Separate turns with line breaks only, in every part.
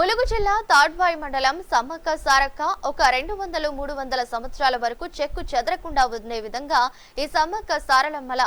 ములుగు జిల్లా తాడ్వాయి మండలం సమ్మక్క సారక్క ఒక రెండు వందలు మూడు వందల సంవత్సరాల వరకు చెక్కు చెదరకుండా ఉండే విధంగా ఈ సమ్మక్క సారలమ్మల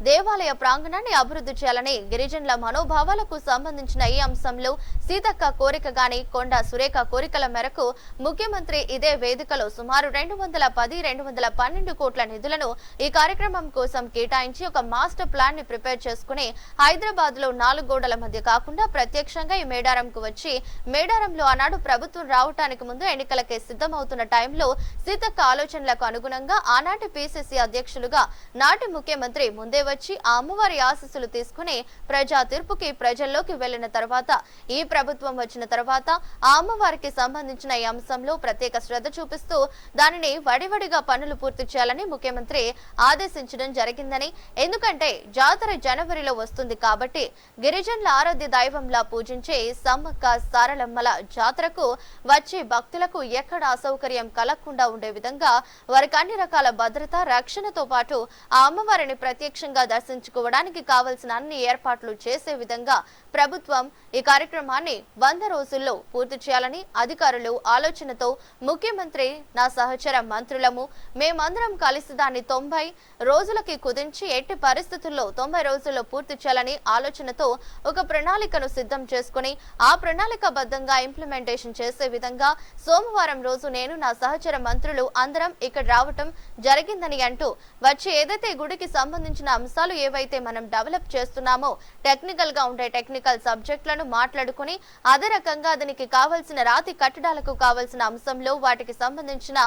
దేవాలయ ప్రాంగణాన్ని అభివృద్ధి చేయాలని గిరిజనుల మనోభావాలకు సంబంధించిన ఈ అంశంలో సీతక్క కోరికగాని కొండ సురేఖ కోరికల మేరకు ముఖ్యమంత్రి ఇదే వేదికలో సుమారు రెండు వందల పది రెండు వందల పన్నెండు కోట్ల నిధులను ఈ కార్యక్రమం కోసం కేటాయించి ఒక మాస్టర్ ప్లాన్ని ప్రిపేర్ చేసుకుని హైదరాబాద్లో నాలుగు గోడల మధ్య కాకుండా ప్రత్యక్షంగా ఈ మేడారంకు వచ్చి మేడారంలో ఆనాడు ప్రభుత్వం రావటానికి ముందు ఎన్నికలకే సిద్ధమవుతున్న టైంలో సీతక్క ఆలోచనలకు అనుగుణంగా ఆనాటి పిసిసి అధ్యక్షులుగా నాటి ముఖ్యమంత్రి ముందే వచ్చి ఆ అమ్మవారి ఆశీస్సులు తీసుకుని ప్రజా తీర్పుకి ప్రజల్లోకి వెళ్ళిన తర్వాత ఈ ప్రభుత్వం వచ్చిన తర్వాత ఆ అమ్మవారికి సంబంధించిన ఈ అంశంలో ప్రత్యేక శ్రద్ధ చూపిస్తూ దానిని వడివడిగా పనులు పూర్తి చేయాలని ముఖ్యమంత్రి ఆదేశించడం జరిగిందని. ఎందుకంటే జాతర జనవరిలో వస్తుంది కాబట్టి గిరిజనుల ఆరాధ్య దైవంలా పూజించే సమ్మక్క సారలమ్మల జాతరకు వచ్చే భక్తులకు ఎక్కడ అసౌకర్యం కలగకుండా ఉండే విధంగా వారికి అన్ని రకాల భద్రత రక్షణతో పాటు ఆ అమ్మవారిని ప్రత్యక్షంగా దర్శించుకోవడానికి కావలసిన అన్ని ఏర్పాట్లు చేసే విధంగా ప్రభుత్వం ఈ కార్యక్రమాన్ని వంద రోజుల్లో పూర్తి చేయాలని అధికారులు ఆలోచనతో ముఖ్యమంత్రి నా సహచర మంత్రులము మేమందరం కలిసి దాన్ని తొంభై రోజులకి కుదించి ఎట్టి పరిస్థితుల్లో తొంభై రోజుల్లో పూర్తి చేయాలని ఆలోచనతో ఒక ప్రణాళికను సిద్ధం చేసుకుని ఆ ప్రణాళికబద్ధంగా ఇంప్లిమెంటేషన్ చేసే విధంగా సోమవారం రోజు నేను నా సహచర మంత్రులు అందరం ఇక్కడ రావటం జరిగిందని అంటూ వచ్చి ఏదైతే గుడికి సంబంధించిన అంశాలు ఏవైతే మనం డెవలప్ చేస్తున్నామో టెక్నికల్గా ఉండే టెక్నికల్ సబ్జెక్టులను మాట్లాడుకుని అదే రకంగా అతనికి కావాల్సిన రాతి కట్టడాలకు కావాల్సిన అంశంలో వాటికి సంబంధించిన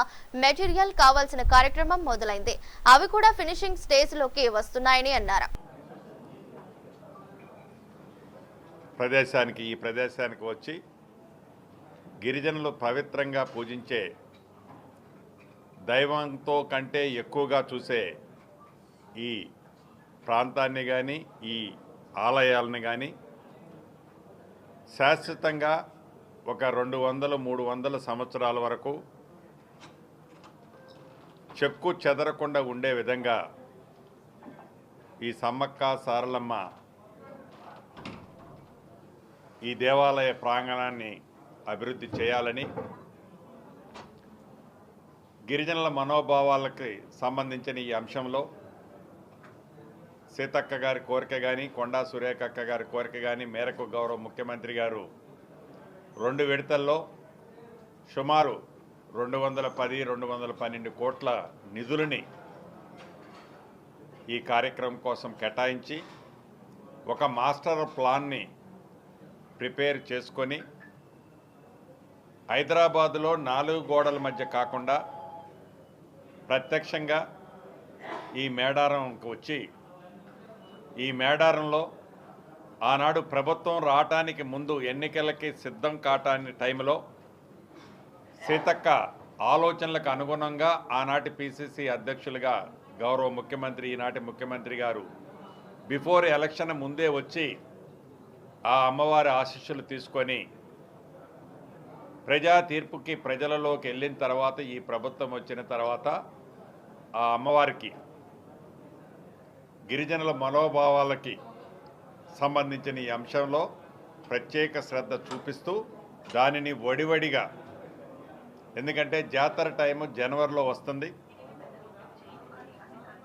మెటీరియల్ కావాల్సిన కార్యక్రమం మొదలైంది. అవి కూడా ఫినిషింగ్ స్టేజ్లోకి వస్తున్నాయని అన్నారు.
ప్రదేశానికి ఈ ప్రదేశానికి వచ్చి గిరిజనులు పవిత్రంగా పూజించే దైవంతో కంటే ఎక్కువగా చూసే ఈ ప్రాంతాన్ని కానీ ఈ ఆలయాలను కానీ శాశ్వతంగా ఒక రెండు వందలు మూడు వందల సంవత్సరాల వరకు చెక్కు చెదరకుండా ఉండే విధంగా ఈ సమ్మక్క సారలమ్మ ఈ దేవాలయ ప్రాంగణాన్ని అభివృద్ధి చేయాలని గిరిజనుల మనోభావాలకి సంబంధించిన ఈ అంశంలో సీతక్క గారి కోరిక కానీ కొండా సురేఖక్క గారి కోరిక కానీ మేరకు గౌరవ ముఖ్యమంత్రి గారు రెండు విడతల్లో సుమారు రెండు వందల పది రెండు వందల పన్నెండు కోట్ల నిధులని ఈ కార్యక్రమం కోసం కేటాయించి ఒక మాస్టర్ ప్లాన్ని ప్రిపేర్ చేసుకొని హైదరాబాదులో నాలుగు గోడల మధ్య కాకుండా ప్రత్యక్షంగా ఈ మేడారంకి వచ్చి ఈ మేడారంలో ఆనాడు ప్రభుత్వం రావటానికి ముందు ఎన్నికలకి సిద్ధం కాటాని టైంలో సీతక్క ఆలోచనలకు అనుగుణంగా ఆనాటి పిసిసి అధ్యక్షులుగా గౌరవ ముఖ్యమంత్రి ఈనాటి ముఖ్యమంత్రి గారు బిఫోర్ ఎలక్షన్ ముందే వచ్చి ఆ అమ్మవారి ఆశీస్సులు తీసుకొని ప్రజా తీర్పుకి ప్రజలలోకి వెళ్ళిన తర్వాత ఈ ప్రభుత్వం వచ్చిన తర్వాత ఆ అమ్మవారికి గిరిజనుల మనోభావాలకి సంబంధించిన ఈ అంశంలో ప్రత్యేక శ్రద్ధ చూపిస్తూ దానిని వడివడిగా ఎందుకంటే జాతర టైము జనవరిలో వస్తుంది.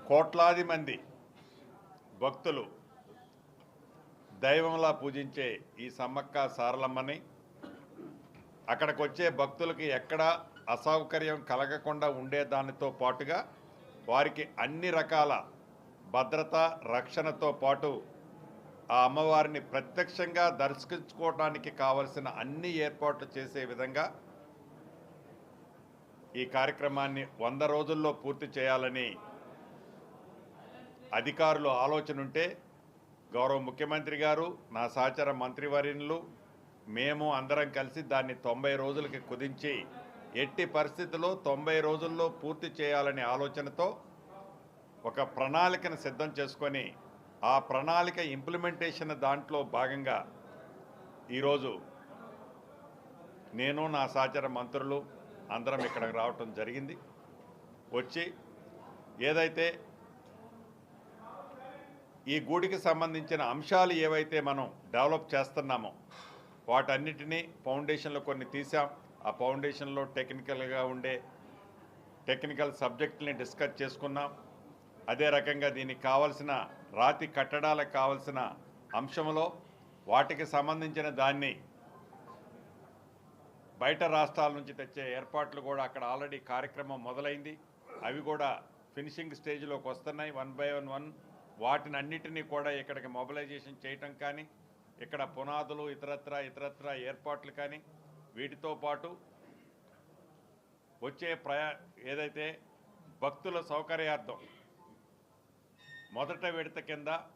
కోట్లాది మంది భక్తులు దైవంలా పూజించే ఈ సమ్మక్క సారలమ్మని అక్కడికి వచ్చే భక్తులకి ఎక్కడ అసౌకర్యం కలగకుండా ఉండే దానితో పాటుగా వారికి అన్ని రకాల భద్రత రక్షణతో పాటు ఆ అమ్మవారిని ప్రత్యక్షంగా దర్శించుకోవడానికి కావలసిన అన్ని ఏర్పాట్లు చేసే విధంగా ఈ కార్యక్రమాన్ని వంద రోజుల్లో పూర్తి చేయాలని అధికారులు ఆలోచన ఉంటే గౌరవ ముఖ్యమంత్రి గారు నా సహచర మంత్రివర్యులు మేము అందరం కలిసి దాన్ని తొంభై రోజులకి కుదించి ఎట్టి పరిస్థితుల్లో తొంభై రోజుల్లో పూర్తి చేయాలనే ఆలోచనతో ఒక ప్రణాళికను సిద్ధం చేసుకొని ఆ ప్రణాళిక ఇంప్లిమెంటేషన్ దాంట్లో భాగంగా ఈరోజు నేను నా సహచర మంత్రులు అందరం ఇక్కడికి రావటం జరిగింది. వచ్చి ఏదైతే ఈ గూడికి సంబంధించిన అంశాలు ఏవైతే మనం డెవలప్ చేస్తున్నామో వాటన్నిటినీ ఫౌండేషన్లో కొన్ని తీసాం ఆ ఫౌండేషన్లో టెక్నికల్గా ఉండే టెక్నికల్ సబ్జెక్టుని డిస్కస్ చేసుకున్నాం. అదే రకంగా దీనికి కావలసిన రాతి కట్టడాలకు కావలసిన అంశంలో వాటికి సంబంధించిన దాన్ని బయట రాష్ట్రాల నుంచి తెచ్చే ఏర్పాట్లు కూడా అక్కడ ఆల్రెడీ కార్యక్రమం మొదలైంది. అవి కూడా ఫినిషింగ్ స్టేజ్లోకి వస్తున్నాయి. వన్ బై వన్ వన్ వాటిని అన్నిటినీ కూడా ఇక్కడికి మొబిలైజేషన్ చేయటం కానీ ఇక్కడ పునాదులు ఇతరత్ర ఇతరత్ర ఏర్పాట్లు కానీ వీటితో పాటు వచ్చే ప్రయా ఏదైతే భక్తుల సౌకర్యార్థం మొదట విడత కింద